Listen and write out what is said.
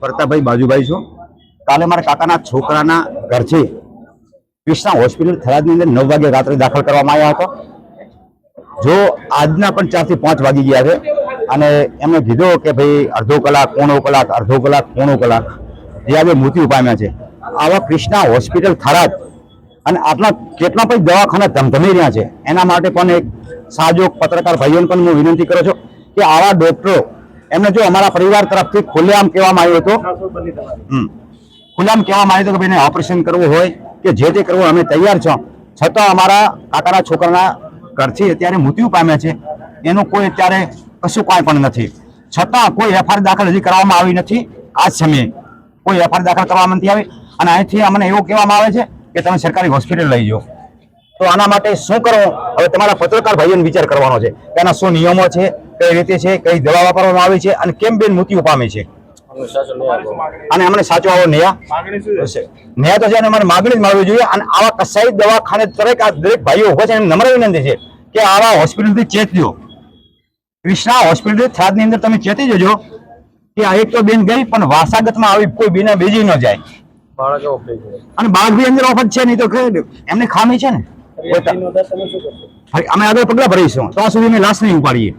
પ્રતાપભાઈ બાજુભાઈ છું. કાલે મારા કાકાના છોકરાના ઘરથી કૃષ્ણા હોસ્પિટલ થરાદની અંદર નવ વાગે રાત્રે દાખલ કરવામાં આવ્યા હતો. જો આજના પણ ચારથી પાંચ વાગી ગયા છે. અને એમણે કીધું કે ભાઈ અડધો કલાક, પોણો કલાક, અડધો કલાક, પોણો કલાક જે આજે મૃત્યુ પામ્યા છે. આવા કૃષ્ણા હોસ્પિટલ થરાદ અને આટલા કેટલા પણ દવાખાના ધમધમી રહ્યા છે. એના માટે પણ એક સાજો પત્રકાર ભાઈઓને પણ હું વિનંતી કરું છું કે આવા ડોક્ટરો એમને જો અમારા પરિવાર તરફથી ખુલ્લેઆમ કહેવામાં આવ્યું હતું. ખુલ્લેઆમ કહેવામાં આવ્યું હતું કે ભાઈને ઓપરેશન કરવું હોય કે જે તે કરવું અમે તૈયાર છો. છતાં અમારા કાકાના છોકરાના ઘરથી અત્યારે મૃત્યુ પામ્યા છે. એનું કોઈ અત્યારે કશું કાંઈ પણ નથી. છતાં કોઈ એફઆઈઆર દાખલ હજી કરવામાં આવી નથી. આ સમયે કોઈ એફઆઈઆર દાખલ કરવામાં નથી આવી. અને અહીંથી અમને એવું કહેવામાં આવે છે કે તમે સરકારી હોસ્પિટલ લઈ જાઓ. તો આના માટે શું કરવું હવે તમારા પત્રકાર ભાઈઓને વિચાર કરવાનો છે કે આના શું નિયમો છે કઈ રીતે છે કઈ દવા વાપરવામાં આવી છે અને કેમ બેન મૃત્યુ પામે છે? અને અમને સાચો આવો ન્યા ન્યા તો છે અને અમારે માગણી જ માગવી જોઈએ અને આવા કસાઈ દવાખાને દરેક આ દરેક ભાઈઓ ઊભા છે એને નમ્ર વિનંતી છે કે આવા હોસ્પિટલથી ચેતજો કૃષ્ણા હોસ્પિટલ થરાદની અંદર તમે ચેતી જજો કે આ એક તો બેન ગઈ પણ વાસાગતમાં આવી કોઈ બીના બીજી ન જાય. અને બાળક બી અંદર ઓફર છે નહીં તો એમની ખામી છે ને? અમે આગળ પગલા ભરીશું. ત્યાં સુધી અમે લાશ નહીં ઉપાડીએ.